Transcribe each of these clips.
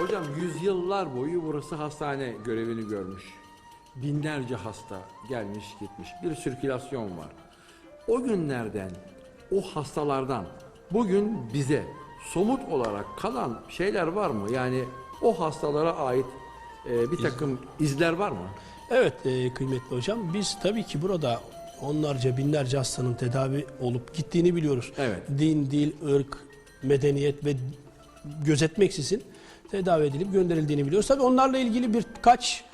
Hocam yüzyıllar boyu burası hastane görevini görmüş. Binlerce hasta gelmiş gitmiş. Bir sirkülasyon var. O günlerden, o hastalardan bugün bize somut olarak kalan şeyler var mı? Yani o hastalara ait e, bir takım izler var mı? Evet e, kıymetli hocam biz tabii ki burada onlarca binlerce hastanın tedavi olup gittiğini biliyoruz. Evet. Din, dil, ırk, medeniyet ve gözetmeksizin tedavi edilip gönderildiğini biliyoruz. Tabii onlarla ilgili birkaç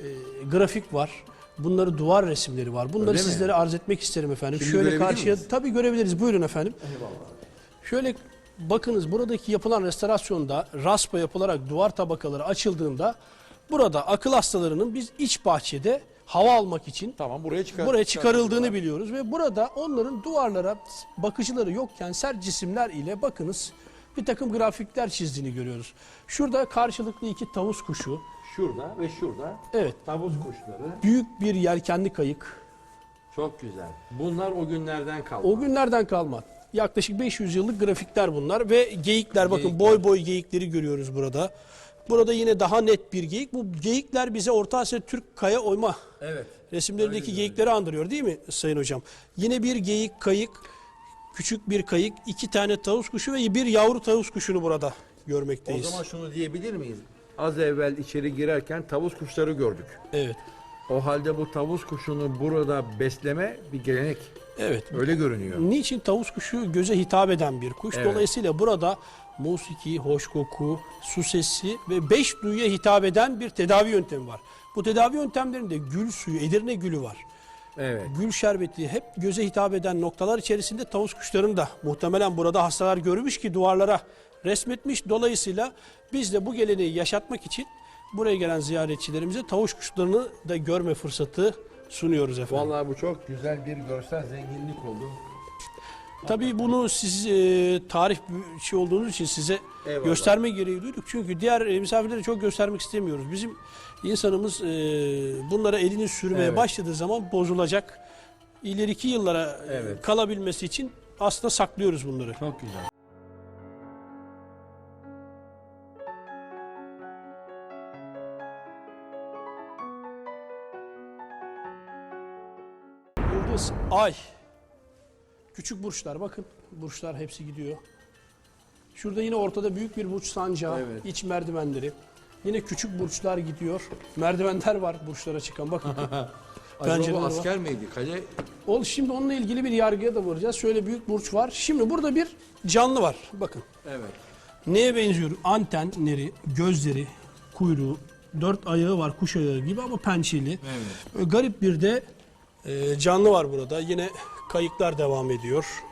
e, grafik var. Bunları duvar resimleri var. Bunları Öyle mi? sizlere arz etmek isterim efendim. Şimdi Şöyle karşıya miyiz? tabii görebiliriz. Buyurun efendim. Şöyle bakınız buradaki yapılan restorasyonda raspa yapılarak duvar tabakaları açıldığında burada akıl hastalarının biz iç bahçede hava almak için Tamam buraya çıkar. buraya çıkarıldığını biliyoruz ve burada onların duvarlara bakıcıları yokken sert cisimler ile bakınız bir takım grafikler çizdiğini görüyoruz. Şurada karşılıklı iki tavus kuşu, Şurada ve şurada evet tavus kuşları. büyük bir yelkenli kayık. Çok güzel. Bunlar o günlerden kaldı. O günlerden kalma. Yaklaşık 500 yıllık grafikler bunlar ve geyikler bakın Geyikler. boy boy geyikleri görüyoruz burada. Burada yine daha net bir geyik. Bu geyikler bize Orta Asya Türk kaya oyma Evet. resimlerindeki geyikleri andırıyor değil mi Sayın Hocam? Yine bir geyik, kayık, küçük bir kayık, iki tane tavus kuşu ve bir yavru tavus kuşunu burada O görmekteyiz. zaman şunu diyebilir miyiz? Az evvel içeri girerken tavus kuşları gördük. Evet. O halde bu tavus kuşunu burada besleme bir gelenek. Evet. Öyle görünüyor. Niçin tavus kuşu göze hitap eden bir kuş? Evet. Dolayısıyla burada musiki, hoş koku, su sesi ve beş duyuya hitap eden bir tedavi yöntemi var. Bu tedavi yöntemlerinde gül suyu, Edirne gülü var. Evet. Gül şerbeti hep göze hitap eden noktalar içerisinde tavus kuşlarını da muhtemelen burada hastalar görmüş ki duvarlara resmetmiş. Dolayısıyla biz de bu geleneği yaşatmak için buraya gelen ziyaretçilerimize tavus kuşlarını da görme fırsatı sunuyoruz efendim. Vallahi bu çok güzel bir görsel zenginlik oldu. Tabii bunu siz e, tarih şey olduğunuz için size Eyvallah. gösterme gereği duyduk. Çünkü diğer e, misafirlere çok göstermek istemiyoruz. Bizim insanımız e, bunlara elini sürmeye Evet. başladığı zaman bozulacak. İleriki yıllara e, Evet. kalabilmesi için aslında saklıyoruz bunları. Çok güzel. Yıldız, ay, küçük burçlar bakın burçlar hepsi gidiyor. Şurada yine ortada büyük bir burç sancağı, Evet. iç merdivenleri. Yine küçük burçlar gidiyor. Merdivenler var burçlara çıkan bakın. Acaba bu var. asker miydi? Kale Ol şimdi onunla ilgili bir yargıya da varacağız. Şöyle büyük burç var. Şimdi burada bir canlı var. Bakın. Evet. Neye benziyor? Antenleri, gözleri, kuyruğu, dört ayağı var kuş ayağı gibi ama pençeli. Evet. Garip bir de e, canlı var burada. Yine kayıklar devam ediyor.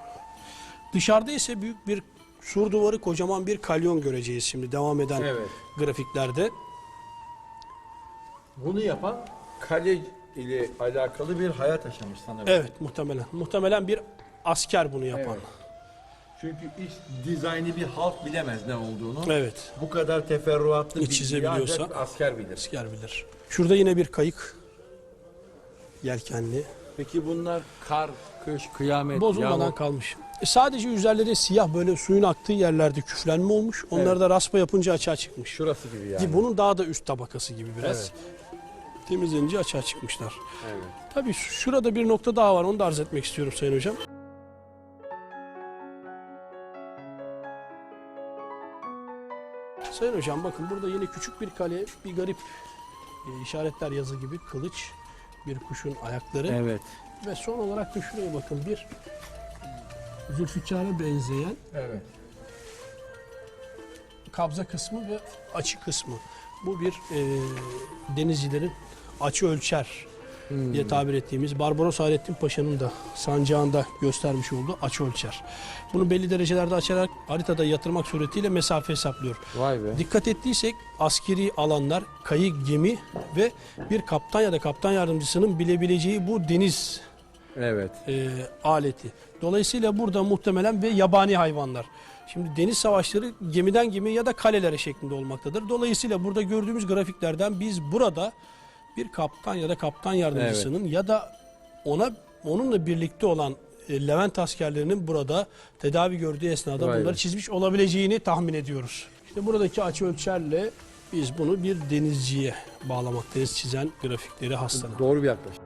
Dışarıda ise büyük bir sur duvarı, kocaman bir kalyon göreceğiz şimdi devam eden Evet. grafiklerde. Bunu yapan kale ile alakalı bir hayat yaşamış sanırım. Evet muhtemelen. Muhtemelen bir asker bunu yapan. Evet. Çünkü iç dizaynı bir halk bilemez ne olduğunu. Evet. Bu kadar teferruatlı bir çizebiliyorsa- ancak asker bilir. Asker bilir. Şurada yine bir kayık. Yelkenli. Peki bunlar kar, kış, kıyamet, Bozulmadan yağmur. kalmış. E sadece üzerleri siyah böyle suyun aktığı yerlerde küflenme olmuş. Onları Evet. da raspa yapınca açığa çıkmış. Şurası gibi yani. Bunun daha da üst tabakası gibi biraz. Evet. Temizlenince açığa çıkmışlar. Evet. Tabii şurada bir nokta daha var. Onu da arz etmek istiyorum Sayın Hocam. Sayın Hocam bakın burada yine küçük bir kale, bir garip e, işaretler yazı gibi kılıç, bir kuşun ayakları Evet. ve son olarak da şuraya bakın bir Zülfikar'a benzeyen Evet. kabza kısmı ve açı kısmı. Bu bir e, denizcilerin açı ölçer diye tabir ettiğimiz Barbaros Hayrettin Paşa'nın da sancağında göstermiş olduğu açı ölçer. Bunu belli derecelerde açarak haritada yatırmak suretiyle mesafe hesaplıyor. Vay be. Dikkat ettiysek askeri alanlar, kayık, gemi ve bir kaptan ya da kaptan yardımcısının bilebileceği bu deniz Evet. e, aleti. Dolayısıyla burada muhtemelen ve yabani hayvanlar. Şimdi deniz savaşları gemiden gemi ya da kalelere şeklinde olmaktadır. Dolayısıyla burada gördüğümüz grafiklerden biz burada bir kaptan ya da kaptan yardımcısının ya da ona onunla birlikte olan e, Levent askerlerinin burada tedavi gördüğü esnada Vay be. bunları çizmiş olabileceğini tahmin ediyoruz. İşte buradaki açı ölçerle biz bunu bir denizciye bağlamaktayız çizen grafikleri hastanın. Doğru bir yaklaşım.